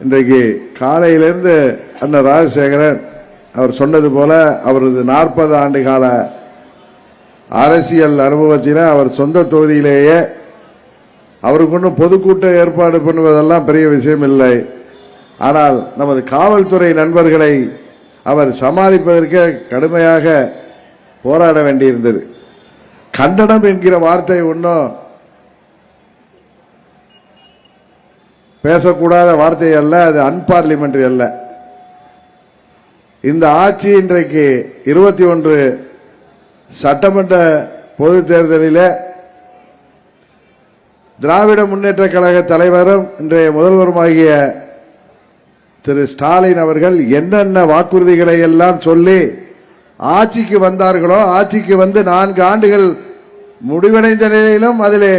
இன்றைக்கு காலையிலிருந்து அண்ணன் ராஜசேகரன் அவர் சொன்னது போல அவரது நாற்பது ஆண்டு கால அரசியல் அனுபவத்தில அவர் சொந்த தொகுதியிலேயே அவருக்கு ஒன்றும் பொதுக்கூட்டம் ஏற்பாடு பண்ணுவதெல்லாம் பெரிய விஷயம் இல்லை. ஆனால் நமது காவல்துறை நண்பர்களை அவர் சமாளிப்பதற்கே கடுமையாக போராட வேண்டியிருந்தது. கண்டனம் என்கிற வார்த்தை ஒன்றும் பேசக்கூடாத வார்த்தை அல்ல அது அன்பார்லிமெண்ட்ரி அல்ல. இந்த ஆட்சி இன்றைக்கு இருபத்தி ஒன்று சட்டமன்ற பொது தேர்தலில் திராவிட முன்னேற்ற கழக தலைவரும் இன்றைய முதல்வருமாகிய திரு ஸ்டாலின் அவர்கள் என்னென்ன வாக்குறுதிகளை எல்லாம் சொல்லி ஆட்சிக்கு வந்தார்களோ ஆட்சிக்கு வந்து நான்கு ஆண்டுகள் முடிவடைந்த நிலையிலும் அதில்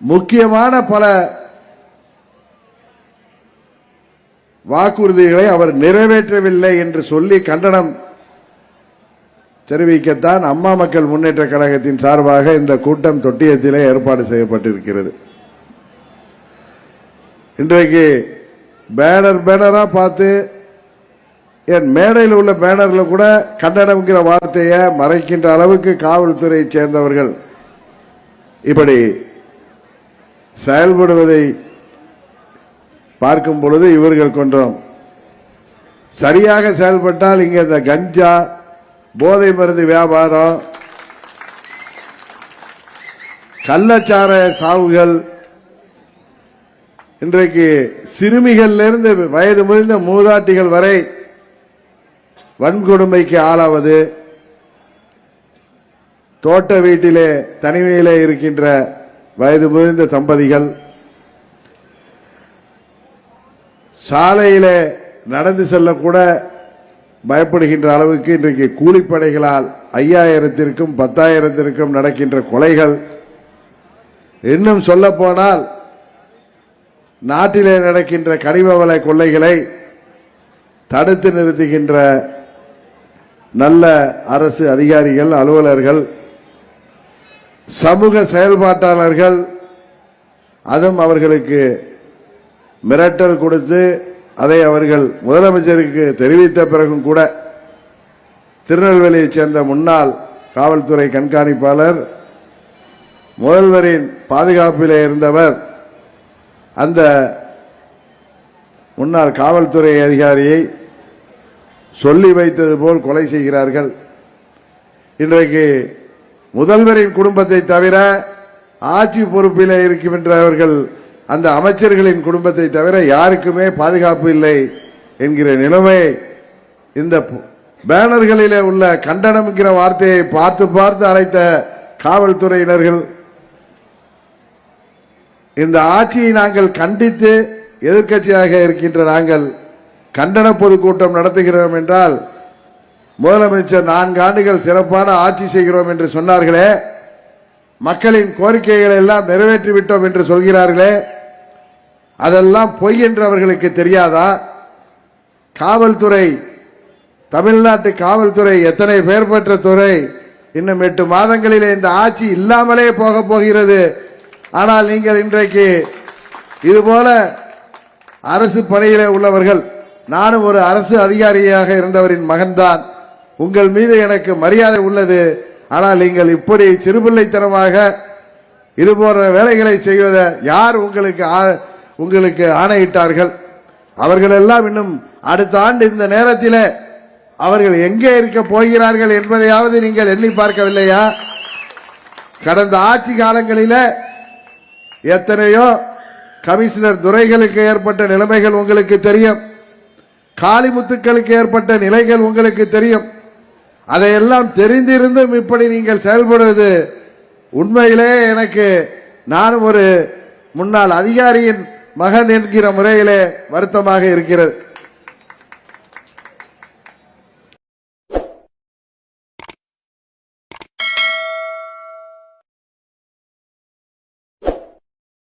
முக்கியமான பல வாக்குறுதிகளை அவர் நிறைவேற்றவில்லை என்று சொல்லி கண்டனம் தெரிவிக்கத்தான் அம்மா மக்கள் முன்னேற்ற கழகத்தின் சார்பாக இந்த கூட்டம் தொட்டியத்திலே ஏற்பாடு செய்யப்பட்டிருக்கிறது. இன்றைக்கு பேனர் பேனரா பார்த்து என் மேடையில் உள்ள பேனர்ல கூட கண்டனம்ங்கிற வார்த்தையை மறைக்கின்ற அளவுக்கு காவல்துறையை சேர்ந்தவர்கள் இப்படி செயல்படுவதை பார்க்கும் பொழுது இவர்கள் கொஞ்சம் சரியாக செயல்பட்டால் இங்க இந்த கஞ்சா போதை மருந்து வியாபாரம் கள்ளச்சார சாவுகள் இன்றைக்கு சிறுமிகள்லேருந்து வயது முதிர்ந்த மூதாட்டிகள் வரை வன்கொடுமைக்கு ஆளாவது தோட்ட வீட்டிலே தனிமையிலே இருக்கின்ற வயது முதிர்ந்த தம்பதிகள் சாலையில் நடந்து செல்லக்கூட பயப்படுகின்ற அளவுக்கு இன்றைக்கு கூலிப்படைகளால் ஐயாயிரத்திற்கும் பத்தாயிரத்திற்கும் நடக்கின்ற கொலைகள். இன்னும் சொல்லப்போனால் நாட்டிலே நடக்கின்ற கனிம வள கொள்ளைகளை தடுத்து நிறுத்துகின்ற நல்ல அரசு அதிகாரிகள் அலுவலர்கள் சமூக செயல்பாட்டாளர்கள் அதுவும் அவர்களுக்கு மிரட்டல் கொடுத்து அதை அவர்கள் முதலமைச்சருக்கு தெரிவித்த பிறகும் கூட திருநெல்வேலியைச் சேர்ந்த முன்னாள் காவல்துறை கண்காணிப்பாளர் முதல்வரின் பாதுகாப்பிலே இருந்தவர் அந்த முன்னாள் காவல்துறை அதிகாரியை சொல்லி வைத்தது போல் கொலை செய்கிறார்கள். இன்றைக்கு முதல்வரின் குடும்பத்தை தவிர ஆட்சி பொறுப்பில் இருக்கின்றவர்கள் அந்த அமைச்சர்களின் குடும்பத்தை தவிர யாருக்குமே பாதுகாப்பு இல்லை என்கிற நிலைமை இந்த பேனர்களிலே உள்ள கண்டனம்ங்கிற வார்த்தையை பார்த்து பார்த்து அழைத்த காவல்துறையினர்கள் இந்த ஆட்சியை நாங்கள் கண்டித்து எதிர்க்கட்சியாக இருக்கின்ற நாங்கள் கண்டன பொதுக்கூட்டம் நடத்துகிறோம் என்றால் முதலமைச்சர் நான்கு ஆண்டுகள் சிறப்பான ஆட்சி செய்கிறோம் என்று சொன்னார்களே மக்களின் கோரிக்கைகளை எல்லாம் நிறைவேற்றி விட்டோம் என்று சொல்கிறார்களே அதெல்லாம் பொய் என்று அவர்களுக்கு தெரியாதா? காவல்துறை தமிழ்நாட்டு காவல்துறை எத்தனை பேர் பெற்ற துறை? இன்னும் எட்டு மாதங்களிலே இந்த ஆட்சி இல்லாமலே போக போகிறது. ஆனால் நீங்கள் இன்றைக்கு இதுபோல அரசு பணியிலே உள்ளவர்கள் நானும் ஒரு அரசு அதிகாரியாக இருந்தவரின் மகன்தான். உங்கள் மீது எனக்கு மரியாதை உள்ளது. ஆனால் நீங்கள் இப்படி சிறுபிள்ளைத்தனமாக இது போன்ற வேலைகளை செய்வத யார் உங்களுக்கு ஆ- உங்களுக்கு ஆணையிட்டார்கள். அவர்கள் எல்லாம் இன்னும் அடுத்த ஆண்டு இந்த நேரத்தில் அவர்கள் எங்கே இருக்க போகிறார்கள் என்பதையாவது நீங்கள் எண்ணி பார்க்கவில்லையா? கடந்த ஆட்சி காலங்களில் எத்தனையோ கமிஷனர் துறைகளுக்கு ஏற்பட்ட நிலைமைகள் உங்களுக்கு தெரியும். காளிமுத்துக்களுக்கு ஏற்பட்ட நிலைகள் உங்களுக்கு தெரியும். அதையெல்லாம் தெரிந்திருந்தும் இப்படி நீங்கள் செயல்படுவது உண்மையிலே எனக்கு நானும் ஒரு முன்னாள் அதிகாரியின் மகன் என்கிற முறையிலே வருத்தமாக இருக்கிறது.